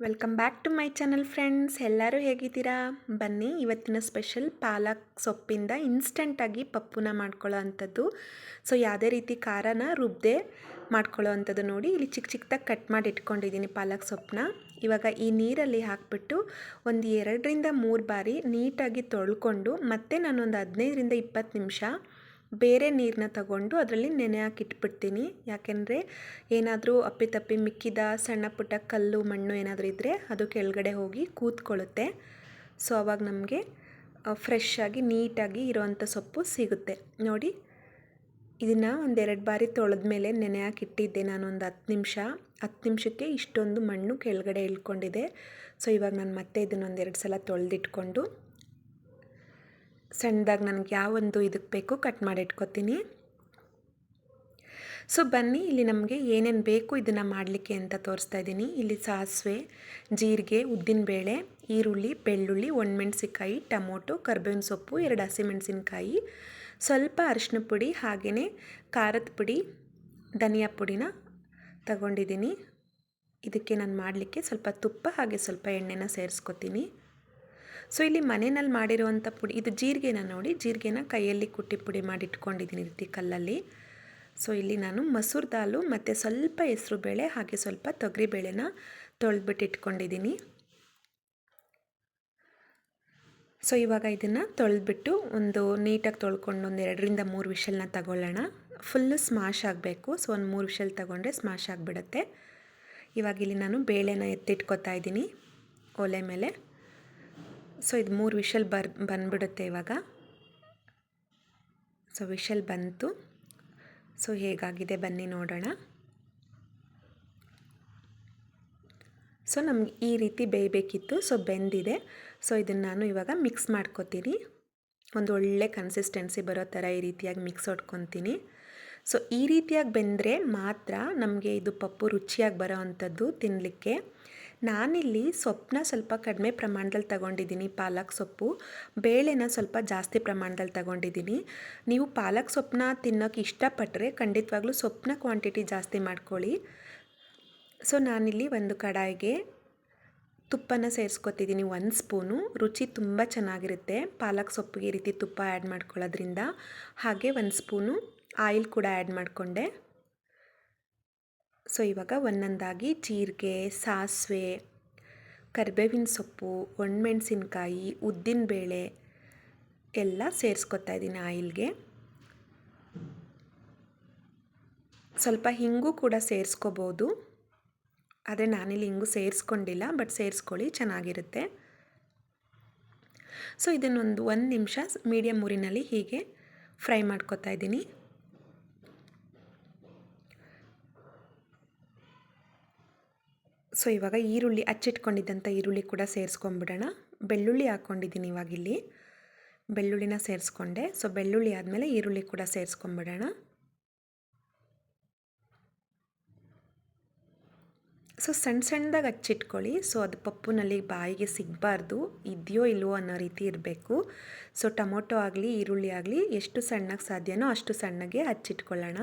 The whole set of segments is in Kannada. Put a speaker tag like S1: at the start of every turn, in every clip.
S1: Welcome back to my channel friends ಎಲ್ಲರೂ ಹೇಗಿದ್ದೀರಾ? ಬನ್ನಿ, ಇವತ್ತಿನ ಸ್ಪೆಷಲ್ ಪಾಲಕ್ ಸೊಪ್ಪಿಂದ ಇನ್ಸ್ಟೆಂಟಾಗಿ ಪಪ್ಪುನ ಮಾಡ್ಕೊಳ್ಳೋ ಅಂಥದ್ದು. ಸೊ ಯಾವುದೇ ರೀತಿ ಖಾರನ ರುಬ್ಬದೆ ಮಾಡ್ಕೊಳ್ಳೋ ಅಂಥದ್ದು ನೋಡಿ. ಇಲ್ಲಿ ಚಿಕ್ಕ ಚಿಕ್ಕದಾಗಿ ಕಟ್ ಮಾಡಿ ಇಟ್ಕೊಂಡಿದ್ದೀನಿ ಪಾಲಕ್ ಸೊಪ್ಪನ್ನ. ಇವಾಗ ಈ ನೀರಲ್ಲಿ ಹಾಕಿಬಿಟ್ಟು ಒಂದು ಎರಡರಿಂದ ಮೂರು ಬಾರಿ ನೀಟಾಗಿ ತೊಳ್ಕೊಂಡು ಮತ್ತೆ ನಾನೊಂದು ಹದಿನೈದರಿಂದ ಇಪ್ಪತ್ತು ನಿಮಿಷ ಬೇರೆ ನೀರನ್ನ ತಗೊಂಡು ಅದರಲ್ಲಿ ನೆನೆ ಹಾಕಿಟ್ಬಿಡ್ತೀನಿ ಯಾಕೆಂದರೆ ಏನಾದರೂ ಅಪ್ಪಿತಪ್ಪಿ ಮಿಕ್ಕಿದ ಸಣ್ಣ ಪುಟ್ಟ ಕಲ್ಲು, ಮಣ್ಣು ಏನಾದರೂ ಇದ್ದರೆ ಅದು ಕೆಳಗಡೆ ಹೋಗಿ ಕೂತ್ಕೊಳ್ಳುತ್ತೆ. ಸೊ, ಅವಾಗ ನಮಗೆ ಫ್ರೆಶ್ ಆಗಿ, ನೀಟಾಗಿ ಇರೋವಂಥ ಸೊಪ್ಪು ಸಿಗುತ್ತೆ. ನೋಡಿ, ಇದನ್ನು ಒಂದೆರಡು ಬಾರಿ ತೊಳೆದ ಮೇಲೆ ನೆನೆ ಹಾಕಿಟ್ಟಿದ್ದೆ ನಾನು ಒಂದು ಹತ್ತು ನಿಮಿಷ. ಹತ್ತು ನಿಮಿಷಕ್ಕೆ ಇಷ್ಟೊಂದು ಮಣ್ಣು ಕೆಳಗಡೆ ಇಳ್ಕೊಂಡಿದೆ. ಸೊ, ಇವಾಗ ನಾನು ಮತ್ತೆ ಇದನ್ನೊಂದೆರಡು ಸಲ ತೊಳೆದಿಟ್ಕೊಂಡು ಸಣ್ಣದಾಗಿ ನನಗೆ ಯಾವೊಂದು ಇದಕ್ಕೆ ಬೇಕು ಕಟ್ ಮಾಡಿ ಇಟ್ಕೊತೀನಿ. ಸೊ ಬನ್ನಿ, ಇಲ್ಲಿ ನಮಗೆ ಏನೇನು ಬೇಕು ಇದನ್ನು ಮಾಡಲಿಕ್ಕೆ ಅಂತ ತೋರಿಸ್ತಾ ಇದ್ದೀನಿ. ಇಲ್ಲಿ ಸಾಸಿವೆ, ಜೀರಿಗೆ ಉದ್ದಿನಬೇಳೆ ಈರುಳ್ಳಿ, ಬೆಳ್ಳುಳ್ಳಿ, ಒಣಮೆಣ್ಸಿನ್ಕಾಯಿ, ಟೊಮೊಟೊ, ಕರ್ಬೇವಿನ ಸೊಪ್ಪು, ಎರಡು ಹಸಿಮೆಣಸಿನ್ಕಾಯಿ, ಸ್ವಲ್ಪ ಅರಿಶಿನ ಪುಡಿ, ಹಾಗೆಯೇ ಖಾರದ ಪುಡಿ, ಧನಿಯಾ ಪುಡಿನ ತಗೊಂಡಿದ್ದೀನಿ. ಇದಕ್ಕೆ ನಾನು ಮಾಡಲಿಕ್ಕೆ ಸ್ವಲ್ಪ ತುಪ್ಪ ಹಾಗೆ ಸ್ವಲ್ಪ ಎಣ್ಣೆನ ಸೇರಿಸ್ಕೊತೀನಿ. ಸೊ ಇಲ್ಲಿ ಮನೆಯಲ್ಲಿ ಮಾಡಿರುವಂಥ ಪುಡಿ, ಇದು ಜೀರಿಗೆನ ನೋಡಿ, ಜೀರಿಗೆನ ಕೈಯಲ್ಲಿ ಕುಟ್ಟಿ ಪುಡಿ ಮಾಡಿ ಇಟ್ಕೊಂಡಿದ್ದೀನಿ ರೀತಿ ಕಲ್ಲಲ್ಲಿ. ಸೊ ಇಲ್ಲಿ ನಾನು ಮಸೂರ್ ದಾಲು ಮತ್ತು ಸ್ವಲ್ಪ ಹೆಸರು ಬೇಳೆ ಹಾಗೆ ಸ್ವಲ್ಪ ತೊಗರಿ ಬೇಳೆನ ಇಟ್ಕೊಂಡಿದ್ದೀನಿ. ಸೊ ಇವಾಗ ಇದನ್ನು ತೊಳೆದ್ಬಿಟ್ಟು ಒಂದು ನೀಟಾಗಿ ತೊಳ್ಕೊಂಡು ಒಂದು ಎರಡರಿಂದ ಮೂರು ವಿಷಲ್ನ ತಗೊಳ್ಳೋಣ. ಫುಲ್ಲು ಸ್ಮಾಶ್ ಆಗಬೇಕು. ಸೊ ಒಂದು ಮೂರು ವಿಷಲ್ ತಗೊಂಡ್ರೆ ಸ್ಮಾಶ್ ಆಗಿಬಿಡತ್ತೆ. ಇವಾಗ ಇಲ್ಲಿ ನಾನು ಬೇಳೆನ ಎತ್ತಿಟ್ಕೊತಾ ಇದ್ದೀನಿ. ಒಲೆ ಮೇಲೆ. ಸೊ ಇದು ಮೂರು ವಿಷಲ್ ಬರ್, ಬಂದ್ಬಿಡುತ್ತೆ ಇವಾಗ. ಸೊ ವಿಷಲ್ ಬಂತು. ಸೊ ಹೇಗಾಗಿದೆ ಬನ್ನಿ ನೋಡೋಣ. ಸೊ ನಮ್ಗೆ ಈ ರೀತಿ ಬೇಯಬೇಕಿತ್ತು. ಸೊ ಬೆಂದಿದೆ. ಸೊ ಇದನ್ನು ನಾನು ಇವಾಗ ಮಿಕ್ಸ್ ಮಾಡ್ಕೊತೀನಿ. ಒಂದು ಒಳ್ಳೆ ಕನ್ಸಿಸ್ಟೆನ್ಸಿ ಬರೋ ಥರ ಈ ರೀತಿಯಾಗಿ ಮಿಕ್ಸ್ ಹೊಡ್ಕೊತೀನಿ. ಸೊ ಈ ರೀತಿಯಾಗಿ ಬೆಂದರೆ ಮಾತ್ರ ನಮಗೆ ಇದು ಪಪ್ಪು ರುಚಿಯಾಗಿ ಬರೋ ಅಂಥದ್ದು ತಿನ್ನಲಿಕ್ಕೆ ನಾನಿಲ್ಲಿ ಸೊಪ್ಪನ್ನ ಸ್ವಲ್ಪ ಕಡಿಮೆ ಪ್ರಮಾಣದಲ್ಲಿ ತಗೊಂಡಿದ್ದೀನಿ. ಪಾಲಕ್ ಸೊಪ್ಪು. ಬೇಳೆನ ಸ್ವಲ್ಪ ಜಾಸ್ತಿ ಪ್ರಮಾಣದಲ್ಲಿ ತಗೊಂಡಿದ್ದೀನಿ. ನೀವು ಪಾಲಕ್ ಸೊಪ್ಪನ್ನ ತಿನ್ನೋಕೆ ಇಷ್ಟಪಟ್ಟರೆ ಖಂಡಿತವಾಗ್ಲೂ ಸೊಪ್ಪನ್ನ ಕ್ವಾಂಟಿಟಿ ಜಾಸ್ತಿ ಮಾಡ್ಕೊಳ್ಳಿ. ಸೊ, ನಾನಿಲ್ಲಿ ಒಂದು ಕಡಾಯಿಗೆ ತುಪ್ಪನ ಸೇರಿಸ್ಕೊತಿದ್ದೀನಿ. ಒಂದು ಸ್ಪೂನು. ರುಚಿ ತುಂಬ ಚೆನ್ನಾಗಿರುತ್ತೆ. ಪಾಲಕ್ ಸೊಪ್ಪಿಗೆ ರೀತಿ ತುಪ್ಪ ಆ್ಯಡ್ ಮಾಡ್ಕೊಳ್ಳೋದ್ರಿಂದ. ಹಾಗೆ ಒಂದು ಸ್ಪೂನು ಆಯಿಲ್ ಕೂಡ ಆ್ಯಡ್ ಮಾಡಿಕೊಂಡೆ. ಸೊ ಇವಾಗ ಒಂದೊಂದಾಗಿ ಜೀರಿಗೆ, ಸಾಸಿವೆ, ಕರಿಬೇವಿನ ಸೊಪ್ಪು, ಒಣಮೆಣ್ಸಿನ್ಕಾಯಿ, ಉದ್ದಿನಬೇಳೆ ಎಲ್ಲ ಸೇರಿಸ್ಕೊತಾ ಇದ್ದೀನಿ ಆಯಿಲ್ಗೆ. ಸ್ವಲ್ಪ ಹಿಂಗು ಕೂಡ ಸೇರಿಸ್ಕೋಬೋದು. ಆದರೆ ನಾನಿಲ್ಲಿ ಹಿಂಗು ಸೇರಿಸ್ಕೊಂಡಿಲ್ಲ, ಬಟ್ ಸೇರಿಸ್ಕೊಳ್ಳಿ, ಚೆನ್ನಾಗಿರುತ್ತೆ. ಸೊ ಇದನ್ನೊಂದು ಒಂದು ನಿಮಿಷ ಮೀಡಿಯಮ್ ಊರಿನಲ್ಲಿ ಹೀಗೆ ಫ್ರೈ ಮಾಡ್ಕೊತಾ ಇದ್ದೀನಿ. ಸೊ, ಇವಾಗ ಈರುಳ್ಳಿ, ಅಚ್ಚಿಟ್ಕೊಂಡಿದ್ದಂಥ ಈರುಳ್ಳಿ ಕೂಡ ಸೇರಿಸ್ಕೊಂಬಿಡೋಣ. ಬೆಳ್ಳುಳ್ಳಿ ಹಾಕ್ಕೊಂಡಿದ್ದೀನಿ ಇವಾಗ ಇಲ್ಲಿ ಬೆಳ್ಳುಳ್ಳಿನ ಸೇರಿಸ್ಕೊಂಡೆ. ಸೊ, ಬೆಳ್ಳುಳ್ಳಿ ಆದಮೇಲೆ ಈರುಳ್ಳಿ ಕೂಡ ಸೇರಿಸ್ಕೊಂಬಿಡೋಣ. ಸೊ ಸಣ್ಣ ಸಣ್ಣದಾಗಿ ಹಚ್ಚಿಟ್ಕೊಳ್ಳಿ ಸೊ, ಅದು ಪಪ್ಪುನಲ್ಲಿ ಬಾಯಿಗೆ ಸಿಗಬಾರ್ದು, ಇದೆಯೋ ಇಲ್ವೋ ಅನ್ನೋ ರೀತಿ ಇರಬೇಕು. ಸೊ, ಟೊಮೊಟೊ ಆಗಲಿ, ಈರುಳ್ಳಿ ಆಗಲಿ, ಎಷ್ಟು ಸಣ್ಣಗೆ ಸಾಧ್ಯನೋ ಅಷ್ಟು ಸಣ್ಣಗೆ ಹಚ್ಚಿಟ್ಕೊಳ್ಳೋಣ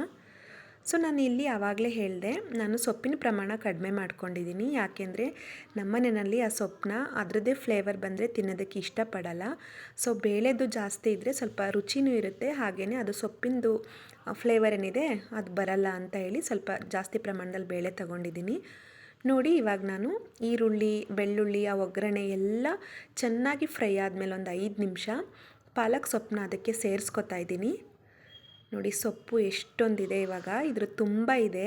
S1: ಸೊ ನಾನು ಇಲ್ಲಿ ಆವಾಗಲೇ ಹೇಳಿದೆ, ನಾನು ಸೊಪ್ಪಿನ ಪ್ರಮಾಣ ಕಡಿಮೆ ಮಾಡ್ಕೊಂಡಿದ್ದೀನಿ. ಯಾಕೆಂದರೆ ನಮ್ಮನೆಯಲ್ಲಿ ಆ ಸೊಪ್ಪನ್ನ ಅದರದ್ದೇ ಫ್ಲೇವರ್ ಬಂದರೆ ತಿನ್ನೋದಕ್ಕೆ ಇಷ್ಟಪಡಲ್ಲ. ಸೊ ಬೇಳೆದು ಜಾಸ್ತಿ ಇದ್ದರೆ ಸ್ವಲ್ಪ ರುಚಿನೂ ಇರುತ್ತೆ. ಹಾಗೆಯೇ ಅದು ಸೊಪ್ಪಿಂದು ಫ್ಲೇವರ್ ಏನಿದೆ ಅದು ಬರಲ್ಲ ಅಂತ ಹೇಳಿ ಸ್ವಲ್ಪ ಜಾಸ್ತಿ ಪ್ರಮಾಣದಲ್ಲಿ ಬೇಳೆ ತಗೊಂಡಿದ್ದೀನಿ. ನೋಡಿ, ಇವಾಗ ನಾನು ಈರುಳ್ಳಿ, ಬೆಳ್ಳುಳ್ಳಿ, ಆ ಒಗ್ಗರಣೆ ಎಲ್ಲ ಚೆನ್ನಾಗಿ ಫ್ರೈ ಆದಮೇಲೆ ಒಂದು ಐದು ನಿಮಿಷ ಪಾಲಕ್ ಸೊಪ್ಪನ್ನ ಅದಕ್ಕೆ ಸೇರಿಸ್ಕೊತಾ ಇದ್ದೀನಿ. ನೋಡಿ ಸೊಪ್ಪು ಎಷ್ಟೊಂದಿದೆ ಇವಾಗ. ಇದ್ರ ತುಂಬ ಇದೆ.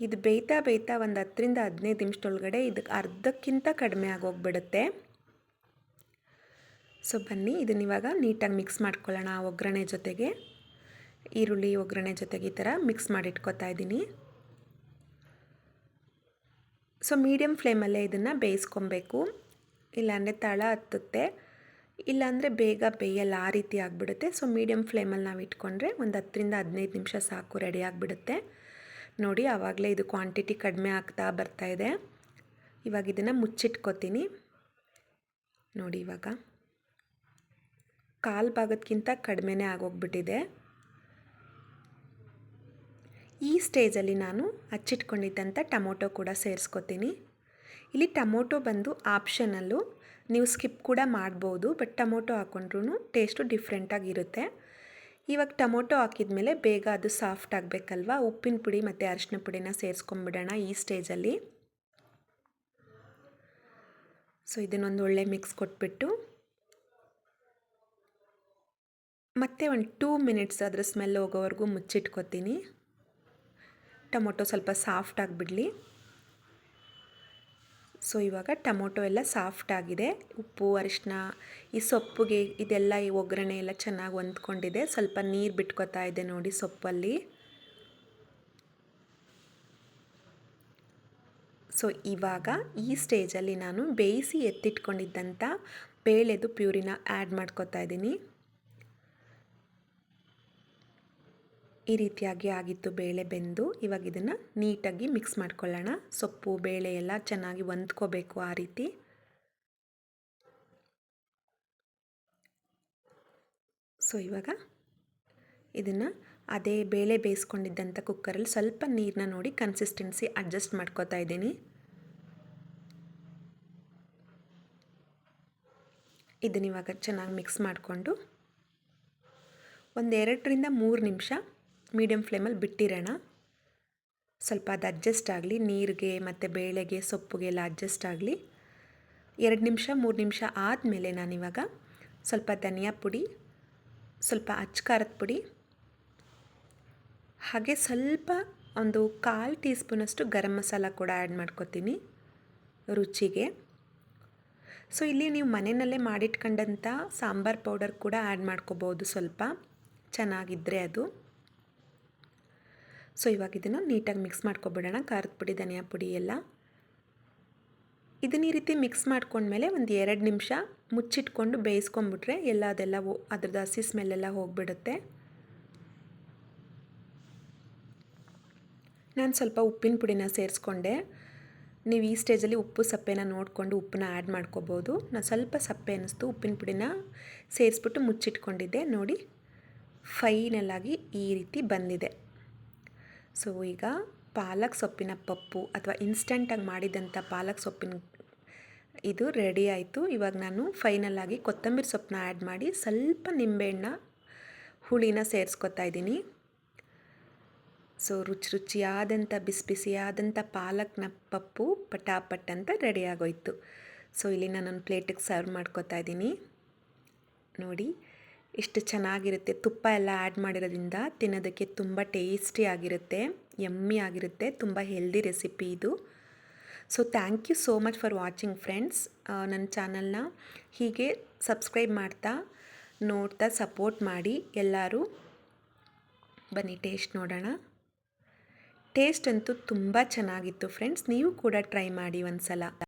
S1: ಇದು ಬೇಯ್ತಾ ಬೇಯ್ತಾ ಒಂದು ಹತ್ತರಿಂದ ಹದಿನೈದು ನಿಮಿಷದೊಳಗಡೆ ಇದಕ್ಕೆ ಅರ್ಧಕ್ಕಿಂತ ಕಡಿಮೆ ಆಗೋಗ್ಬಿಡುತ್ತೆ. ಸೊ ಬನ್ನಿ ಇದನ್ನ ಇವಾಗ ನೀಟಾಗಿ ಮಿಕ್ಸ್ ಮಾಡ್ಕೊಳ್ಳೋಣ ಒಗ್ಗರಣೆ ಜೊತೆಗೆ. ಈರುಳ್ಳಿ, ಒಗ್ಗರಣೆ ಜೊತೆಗೆ ಈ ಥರ ಮಿಕ್ಸ್ ಮಾಡಿಟ್ಕೊತಾ ಇದ್ದೀನಿ. ಸೊ ಮೀಡಿಯಮ್ ಫ್ಲೇಮಲ್ಲೇ ಇದನ್ನು ಬೇಯಿಸ್ಕೊಬೇಕು. ಇಲ್ಲಾಂದರೆ ತಳ ಹತ್ತುತ್ತೆ. ಇಲ್ಲಾಂದರೆ ಬೇಗ ಬೇಯಲ್ಲ, ಆ ರೀತಿ ಆಗಿಬಿಡುತ್ತೆ. ಸೊ ಮೀಡಿಯಮ್ ಫ್ಲೇಮಲ್ಲಿ ನಾವು ಇಟ್ಕೊಂಡ್ರೆ ಒಂದು ಹತ್ತರಿಂದ ಹದಿನೈದು ನಿಮಿಷ ಸಾಕು ರೆಡಿ ಆಗಿಬಿಡುತ್ತೆ. ನೋಡಿ, ಆವಾಗಲೇ ಇದು ಕ್ವಾಂಟಿಟಿ ಕಡಿಮೆ ಆಗ್ತಾ ಬರ್ತಾ ಇದೆ. ಇವಾಗ ಇದನ್ನು ಮುಚ್ಚಿಟ್ಕೋತೀನಿ. ನೋಡಿ ಇವಾಗ. ಕಾಲು ಭಾಗದಕ್ಕಿಂತ ಕಡಿಮೆನೇ ಆಗೋಗ್ಬಿಟ್ಟಿದೆ. ಈ ಸ್ಟೇಜಲ್ಲಿ ನಾನು ಹಚ್ಚಿಟ್ಕೊಂಡಿದ್ದಂಥ ಟೊಮೊಟೊ ಕೂಡ ಸೇರಿಸ್ಕೊತೀನಿ. ಇಲ್ಲಿ ಟೊಮೊಟೊ ಬಂದು ಆಪ್ಷನಲ್ಲು ನೀವು ಸ್ಕಿಪ್ ಕೂಡ ಮಾಡ್ಬೋದು, ಬಟ್ ಟೊಮೊಟೊ ಹಾಕೊಂಡ್ರೂ ಟೇಸ್ಟು ಡಿಫ್ರೆಂಟಾಗಿರುತ್ತೆ ಇವಾಗ ಟೊಮೊಟೊ ಹಾಕಿದ ಮೇಲೆ ಬೇಗ ಅದು ಸಾಫ್ಟ್ ಆಗಬೇಕಲ್ವ? ಉಪ್ಪಿನ ಪುಡಿ ಮತ್ತು ಅರಿಶಿನ ಪುಡಿನ ಸೇರಿಸ್ಕೊಂಬಿಡೋಣ ಈ ಸ್ಟೇಜಲ್ಲಿ. ಸೊ, ಇದನ್ನೊಂದು ಒಳ್ಳೆ ಮಿಕ್ಸ್ ಕೊಟ್ಬಿಟ್ಟು. ಮತ್ತೆ ಒಂದು ಟೂ ಮಿನಿಟ್ಸ್ ಅದರ ಸ್ಮೆಲ್ ಹೋಗೋವರೆಗೂ ಮುಚ್ಚಿಟ್ಕೊತೀನಿ. ಟೊಮೊಟೊ ಸ್ವಲ್ಪ ಸಾಫ್ಟ್ ಆಗಿಬಿಡಲಿ. ಸೊ, ಇವಾಗ ಟೊಮೊಟೊ ಎಲ್ಲ ಸಾಫ್ಟ್ ಆಗಿದೆ. ಉಪ್ಪು ಅರಿಶಿನ ಈ ಸೊಪ್ಪಿಗೆ ಇದೆಲ್ಲ ಈ ಒಗ್ಗರಣೆ ಎಲ್ಲ ಚೆನ್ನಾಗಿ ಹೊಂದ್ಕೊಂಡಿದೆ. ಸ್ವಲ್ಪ ನೀರು ಬಿಟ್ಕೊತಾ ಇದೆ ನೋಡಿ ಸೊಪ್ಪಲ್ಲಿ. ಸೊ, ಇವಾಗ ಈ ಸ್ಟೇಜಲ್ಲಿ ನಾನು ಬೇಯಿಸಿ ಎತ್ತಿಟ್ಕೊಂಡಿದ್ದಂಥ ಬೇಳೆದು ಪ್ಯೂರಿನ ಆ್ಯಡ್ ಮಾಡ್ಕೊತಾ ಇದ್ದೀನಿ. ಈ ರೀತಿಯಾಗಿ ಆಗಿತ್ತು ಬೇಳೆ ಬೆಂದು ಇವಾಗ ಇದನ್ನು ನೀಟಾಗಿ ಮಿಕ್ಸ್ ಮಾಡ್ಕೊಳ್ಳೋಣ. ಸೊಪ್ಪು, ಬೇಳೆ ಎಲ್ಲ ಚೆನ್ನಾಗಿ ಹೊಂದ್ಕೋಬೇಕು ಆ ರೀತಿ. ಸೊ ಇವಾಗ ಇದನ್ನು ಅದೇ ಬೇಳೆ ಬೇಯಿಸ್ಕೊಂಡಿದ್ದಂಥ ಕುಕ್ಕರಲ್ಲಿ ಸ್ವಲ್ಪ ನೀರನ್ನ ನೋಡಿ ಕನ್ಸಿಸ್ಟೆನ್ಸಿ ಅಡ್ಜಸ್ಟ್ ಮಾಡ್ಕೋತಾ ಇದ್ದೀನಿ. ಇದನ್ನಿವಾಗ ಚೆನ್ನಾಗಿ ಮಿಕ್ಸ್ ಮಾಡಿಕೊಂಡು ಒಂದೆರಡರಿಂದ ಮೂರು ನಿಮಿಷ ಮೀಡಿಯಮ್ ಫ್ಲೇಮಲ್ಲಿ ಬಿಟ್ಟಿರೋಣ. ಸ್ವಲ್ಪ ಅದು ಅಡ್ಜಸ್ಟ್ ಆಗಲಿ, ನೀರಿಗೆ ಮತ್ತು ಬೇಳೆಗೆ ಸೊಪ್ಪುಗೆ ಎಲ್ಲ ಅಡ್ಜಸ್ಟ್ ಆಗಲಿ. ಎರಡು ನಿಮಿಷ, ಮೂರು ನಿಮಿಷ ಆದಮೇಲೆ ನಾನಿವಾಗ ಸ್ವಲ್ಪ ಧನಿಯಾ ಪುಡಿ, ಸ್ವಲ್ಪ ಅಚ್ಕಾರದ ಪುಡಿ, ಹಾಗೆ ಸ್ವಲ್ಪ ಒಂದು ಕಾಲು ಟೀ ಸ್ಪೂನಷ್ಟು ಗರಂ ಮಸಾಲ ಕೂಡ ಆ್ಯಡ್ ಮಾಡ್ಕೊತೀನಿ ರುಚಿಗೆ. ಸೊ, ಇಲ್ಲಿ ನೀವು ಮನೆಯಲ್ಲೇ ಮಾಡಿಟ್ಕೊಂಡಂಥ ಸಾಂಬಾರ್ ಪೌಡರ್ ಕೂಡ ಆ್ಯಡ್ ಮಾಡ್ಕೋಬೋದು ಸ್ವಲ್ಪ. ಚೆನ್ನಾಗಿದ್ದರೆ ಅದು. ಸೊ ಇವಾಗ ಇದನ್ನು ನೀಟಾಗಿ ಮಿಕ್ಸ್ ಮಾಡ್ಕೊಬಿಡೋಣ. ಖಾರದ ಪುಡಿ, ಧನಿಯಾ ಪುಡಿ ಎಲ್ಲ. ಇದನ್ನ ಈ ರೀತಿ ಮಿಕ್ಸ್ ಮಾಡ್ಕೊಂಡ್ಮೇಲೆ ಒಂದು ಎರಡು ನಿಮಿಷ ಮುಚ್ಚಿಟ್ಕೊಂಡು ಬೇಯಿಸ್ಕೊಂಬಿಟ್ರೆ ಎಲ್ಲ ಅದೆಲ್ಲ ಅದ್ರದ್ದು ಹಸಿ ಸ್ಮೆಲ್ಲೆಲ್ಲ ಹೋಗಿಬಿಡುತ್ತೆ. ನಾನು ಸ್ವಲ್ಪ ಉಪ್ಪಿನ ಪುಡಿನ ಸೇರಿಸ್ಕೊಂಡೆ. ನೀವು ಈ ಸ್ಟೇಜಲ್ಲಿ ಉಪ್ಪು, ಸಪ್ಪೆನ ನೋಡಿಕೊಂಡು ಉಪ್ಪನ್ನ ಆ್ಯಡ್ ಮಾಡ್ಕೋಬೋದು. ನಾನು ಸ್ವಲ್ಪ ಸಪ್ಪೆ ಅನ್ನಿಸ್ತು, ಉಪ್ಪಿನ ಪುಡಿನ ಸೇರಿಸ್ಬಿಟ್ಟು ಮುಚ್ಚಿಟ್ಕೊಂಡಿದ್ದೆ. ನೋಡಿ ಫೈನಲಾಗಿ ಈ ರೀತಿ ಬಂದಿದೆ. ಸೊ ಈಗ ಪಾಲಕ್ ಸೊಪ್ಪಿನ ಪಪ್ಪು ಅಥವಾ ಇನ್ಸ್ಟಂಟಾಗಿ ಮಾಡಿದಂಥ ಪಾಲಕ್ ಸೊಪ್ಪಿನ ಇದು ರೆಡಿ ಆಯಿತು. ಇವಾಗ ನಾನು ಫೈನಲಾಗಿ ಕೊತ್ತಂಬರಿ ಸೊಪ್ಪನ್ನ ಆ್ಯಡ್ ಮಾಡಿ ಸ್ವಲ್ಪ ನಿಂಬೆಹಣ್ಣ ಹುಳಿನ ಸೇರಿಸ್ಕೊತಾ ಇದ್ದೀನಿ. ಸೊ ರುಚಿ ರುಚಿಯಾದಂಥ ಬಿಸಿ ಬಿಸಿಯಾದಂಥ ಪಾಲಕ್ನ ಪಪ್ಪು ಪಟಾಪಟ್ ಅಂತ ರೆಡಿ ಆಗೋಯ್ತು. ಸೊ ಇಲ್ಲಿ ನಾನೊಂದು ಪ್ಲೇಟಿಗೆ ಸರ್ವ್ ಮಾಡ್ಕೊತಾ ಇದ್ದೀನಿ. ನೋಡಿ. ಎಷ್ಟು ಚೆನ್ನಾಗಿರುತ್ತೆ. ತುಪ್ಪ ಎಲ್ಲ ಆ್ಯಡ್ ಮಾಡಿರೋದ್ರಿಂದ ತಿನ್ನೋದಕ್ಕೆ ತುಂಬ ಟೇಸ್ಟಿ ಆಗಿರುತ್ತೆ ಯಮ್ಮಿ ಆಗಿರುತ್ತೆ, ತುಂಬ ಹೆಲ್ದಿ ರೆಸಿಪಿ ಇದು. So thank you so much for watching friends ನನ್ನ ಚಾನಲ್ನ ಹೀಗೆ ಸಬ್ಸ್ಕ್ರೈಬ್ ಮಾಡ್ತಾ, ನೋಡ್ತಾ ಸಪೋರ್ಟ್ ಮಾಡಿ ಎಲ್ಲರೂ. ಬನ್ನಿ ಟೇಸ್ಟ್ ನೋಡೋಣ. ಟೇಸ್ಟ್ ಅಂತೂ ತುಂಬ ಚೆನ್ನಾಗಿತ್ತು ಫ್ರೆಂಡ್ಸ್ ನೀವು ಕೂಡ ಟ್ರೈ ಮಾಡಿ ಒಂದು ಸಲ